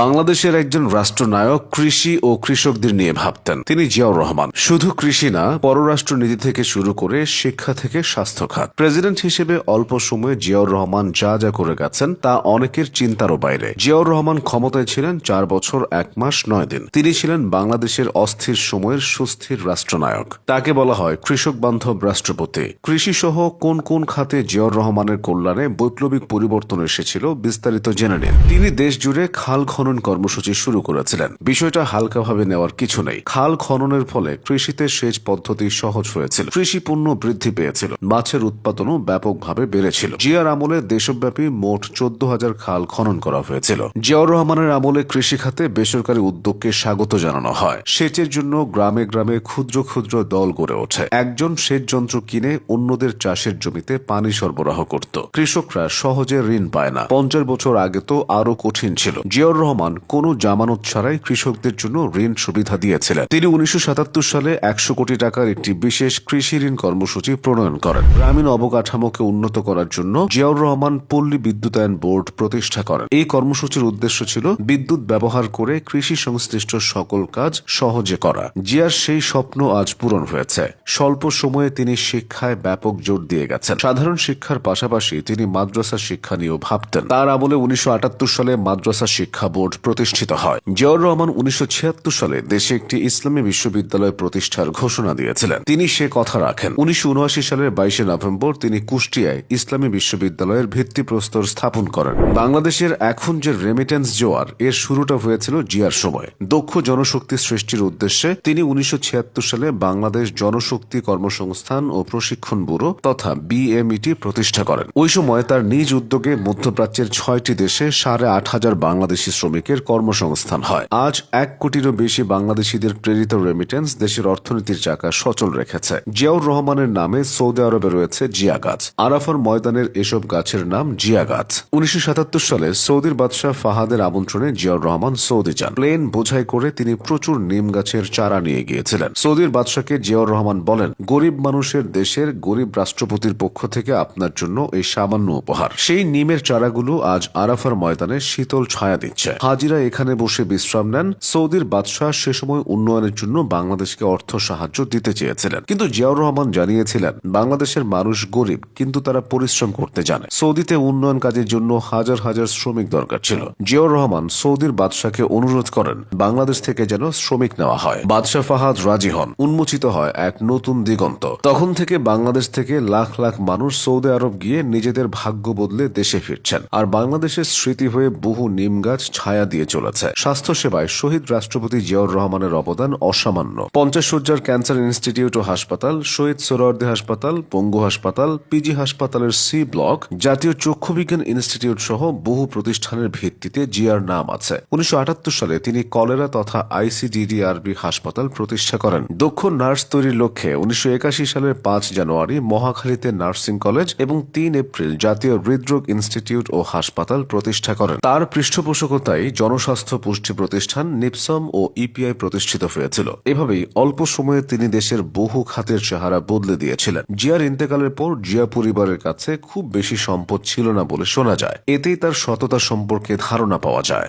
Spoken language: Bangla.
বাংলাদেশের একজন রাষ্ট্রনায়ক কৃষি ও কৃষকদের নিয়ে ভাবতেন। তিনি জিয়াউর রহমান। শুধু কৃষি না পররাষ্ট্র নীতি থেকে শুরু করে শিক্ষা থেকে স্বাস্থ্য খাত প্রেসিডেন্ট হিসেবে অল্প সময়ে জিয়াউর রহমান যা যা করে গেছেন, তা অনেকের চিন্তারও বাইরে। জিয়াউর রহমান ক্ষমতায় ছিলেন চার বছর, এক মাস, নয় দিন। তিনি ছিলেন বাংলাদেশের অস্থির সময়ের সুস্থির রাষ্ট্রনায়ক। তাকে বলা হয় কৃষক বান্ধব রাষ্ট্রপতি। কৃষি সহ কোন কোন খাতে জিয়াউর রহমানের কল্যাণে বৈপ্লবিক পরিবর্তন এসেছিল বিস্তারিত জেনে নিন। তিনি দেশ জুড়ে খাল খনন কর্মসূচি শুরু করেছিলেন। বিষয়টা হালকাভাবে নেওয়ার কিছু নেই। খাল খননের ফলে কৃষিতে সেচ পদ্ধতি সহজ হয়েছিল। কৃষি পণ্য বৃদ্ধি পেয়েছিল। মাছের উৎপাদনও ব্যাপকভাবে বেড়েছিল। জিয়ার আমলে দেশব্যাপী মোট চোদ্দ হাজার খাল খনন করা হয়েছিল। জিয়াউর রহমানের আমলে কৃষি খাতে বেসরকারি উদ্যোগকে স্বাগত জানানো হয়। সেচের জন্য গ্রামে গ্রামে ক্ষুদ্র ক্ষুদ্র দল গড়ে ওঠে। একজন সেচ যন্ত্র কিনে অন্যদের চাষের জমিতে পানি সরবরাহ করত। কৃষকরা সহজে ঋণ পায় না। পঞ্চাশ বছর আগে তো আরও কঠিন ছিল। জিয়াউর রহমান কোনো জামানত ছাড়াই কৃষকদের জন্য ঋণ সুবিধা দিয়েছিলেন। তিনি উনিশশো সাতাত্তর সালে একশো কোটি টাকার একটি বিশেষ কৃষি ঋণ কর্মসূচি প্রণয়ন করেন। গ্রামীণ অবকাঠামোকে উন্নত করার জন্য জিয়াউর রহমান পল্লী বিদ্যুতায়ন বোর্ড প্রতিষ্ঠা করেন। এই কর্মসূচির উদ্দেশ্য ছিল বিদ্যুৎ ব্যবহার করে কৃষি সংশ্লিষ্ট সকল কাজ সহজে করা। জিয়ার সেই স্বপ্ন আজ পূরণ হয়েছে। স্বল্প সময়ে তিনি শিক্ষায় ব্যাপক জোর দিয়ে গেছেন। সাধারণ শিক্ষার পাশাপাশি তিনি মাদ্রাসা শিক্ষা নিয়েও ভাবতেন। তার আমলে উনিশশো আটাত্তর সালে মাদ্রাসা শিক্ষা বোর্ড প্রতিষ্ঠিত হয়। জিয়াউর রহমান উনিশশো ছিয়াত্তর সালে দেশে একটি ইসলামী বিশ্ববিদ্যালয় প্রতিষ্ঠার ঘোষণা দিয়েছিলেন। তিনি সে কথা রাখেন। উনিশশো উনআশি সালের বাইশে নভেম্বর তিনি কুষ্টিয়ায় ইসলামী বিশ্ববিদ্যালয়ের ভিত্তিপ্রস্তর স্থাপন করেন। বাংলাদেশের এখন যে রেমিটেন্স জোয়ার, এর শুরুটা হয়েছিল জিয়ার সময়। দক্ষ জনশক্তি সৃষ্টির উদ্দেশ্যে তিনি উনিশশো ছিয়াত্তর সালে বাংলাদেশ জনশক্তি কর্মসংস্থান ও প্রশিক্ষণ ব্যুরো তথা বিএমইটি প্রতিষ্ঠা করেন। ওই সময় তার নিজ উদ্যোগে মধ্যপ্রাচ্যের ছয়টি দেশে সাড়ে আট হাজার বাংলাদেশি শ্রমিকের কর্মসংস্থান হয়। আজ এক কোটিরও বেশি বাংলাদেশিদের প্রেরিত রেমিটেন্স দেশের অর্থনীতির চাকা সচল রেখেছে। জিয়াউর রহমানের নামে সৌদি আরবে রয়েছে জিয়া গাছ। আরাফার ময়দানের এসব গাছের নাম জিয়া গাছ। উনিশশো সাতাত্তর সালে সৌদির বাদশাহ ফাহাদের আমন্ত্রণে জিয়াউর রহমান সৌদি যান। প্লেন বোঝাই করে তিনি প্রচুর নিম গাছের চারা নিয়ে গিয়েছিলেন। সৌদির বাদশাকে জিয়াউর রহমান বলেন, গরিব মানুষের দেশের গরিব রাষ্ট্রপতির পক্ষ থেকে আপনার জন্য এই সামান্য উপহার। সেই নিমের চারাগুলো আজ আরাফার ময়দানে শীতল ছায়া দিচ্ছে। হাজিরা এখানে বসে বিশ্রাম নেন। সৌদির বাদশাহ সে সময় উন্নয়নের জন্য বাংলাদেশকে অর্থ সাহায্য দিতে চেয়েছিলেন। কিন্তু জিয়াউর রহমান জানিয়েছিলেন, বাংলাদেশের মানুষ গরিব, কিন্তু তারা পরিশ্রম করতে জানে। সৌদিতে উন্নয়ন কাজের জন্য হাজার হাজার শ্রমিক দরকার ছিল। জিয়াউর রহমান সৌদির বাদশাকে অনুরোধ করেন, বাংলাদেশ থেকে যেন শ্রমিক নেওয়া হয়। বাদশাহ ফাহাদ রাজি হন। উন্মোচিত হয় এক নতুন দিগন্ত। তখন থেকে বাংলাদেশ থেকে লাখ লাখ মানুষ সৌদি আরব গিয়ে নিজেদের ভাগ্য বদলে দেশে ফিরছেন। আর বাংলাদেশের স্মৃতি হয়ে বহু নিম গাছ ছায়া দিয়ে চলেছে। স্বাস্থ্য সেবায় শহীদ রাষ্ট্রপতি জিয়াউর রহমানের অবদান অসামান্য। পঞ্চাশ সজ্জার ক্যান্সার ইনস্টিটিউট ও হাসপাতাল, শহীদ সোহরাওয়ার্দী হাসপাতাল, পঙ্গু হাসপাতাল, পিজি হাসপাতালের সি ব্লক, জাতীয় চক্ষু বিজ্ঞান ইনস্টিটিউট সহ বহু প্রতিষ্ঠানের ভিত্তিতে জিয়ার নাম আছে। উনিশশো সালে তিনি কলেরা তথা আইসিডিডিআরবি হাসপাতাল প্রতিষ্ঠা করেন। দক্ষ নার্স তৈরির লক্ষ্যে উনিশশো একাশি সালের পাঁচ জানুয়ারি মহাখালীতে নার্সিং কলেজ এবং তিন এপ্রিল জাতীয় হৃদরোগ ইনস্টিটিউট ও হাসপাতাল প্রতিষ্ঠা করেন। তার পৃষ্ঠপোষকতায় জনস্বাস্থ্য পুষ্টি প্রতিষ্ঠান নিপসম ও ইপিআই প্রতিষ্ঠিত হয়েছিল। এভাবেই অল্প সময়ে তিনি দেশের বহু খাতের চেহারা বদলে দিয়েছিলেন। জিয়ার ইন্তেকালের পর জিয়া পরিবারের কাছে খুব বেশি সম্পদ ছিল না বলে শোনা যায়। এতেই তার সততা সম্পর্কে ধারণা পাওয়া যায়।